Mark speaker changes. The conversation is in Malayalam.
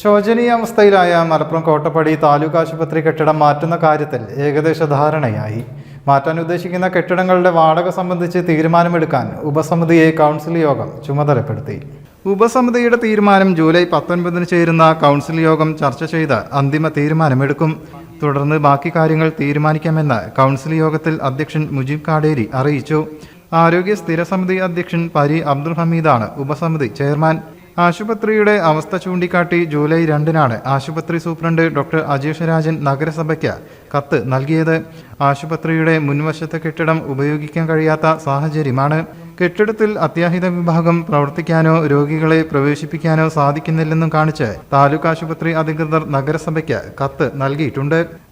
Speaker 1: ശോചനീയാവസ്ഥയിലായ മലപ്പുറം കോട്ടപ്പടി താലൂക്ക് ആശുപത്രി കെട്ടിടം മാറ്റുന്ന കാര്യത്തിൽ ഏകദേശ ധാരണയായി. മാറ്റാൻ ഉദ്ദേശിക്കുന്ന കെട്ടിടങ്ങളുടെ വാടക സംബന്ധിച്ച് തീരുമാനമെടുക്കാൻ ഉപസമിതിയെ കൗൺസിൽ യോഗം ചുമതലപ്പെടുത്തി. ഉപസമിതിയുടെ തീരുമാനം ജൂലൈ പത്തൊൻപതിന് ചേരുന്ന കൗൺസിൽ യോഗം ചർച്ച ചെയ്ത് അന്തിമ തീരുമാനമെടുക്കും. തുടർന്ന് ബാക്കി കാര്യങ്ങൾ തീരുമാനിക്കാമെന്ന് കൗൺസിൽ യോഗത്തിൽ അധ്യക്ഷൻ മുജീബ് കാടേരി അറിയിച്ചു. ആരോഗ്യ സ്ഥിരസമിതി അധ്യക്ഷൻ പരി അബ്ദുൽ ഹമീദാണ് ഉപസമിതി ചെയർമാൻ. ആശുപത്രിയുടെ അവസ്ഥ ചൂണ്ടിക്കാട്ടി ജൂലൈ രണ്ടിനാണ് ആശുപത്രി സൂപ്രണ്ട് ഡോക്ടർ അജീഷ് രാജൻ നഗരസഭയ്ക്ക് കത്ത് നൽകിയത്. ആശുപത്രിയുടെ മുൻവശത്തെ കെട്ടിടം ഉപയോഗിക്കാൻ കഴിയാത്ത സാഹചര്യമാണ്. കെട്ടിടത്തിൽ അത്യാഹിത വിഭാഗം പ്രവർത്തിക്കാനോ രോഗികളെ പ്രവേശിപ്പിക്കാനോ സാധിക്കുന്നില്ലെന്നും കാണിച്ച് താലൂക്ക് ആശുപത്രി അധികൃതർ നഗരസഭയ്ക്ക് കത്ത് നൽകിയിട്ടുണ്ട്.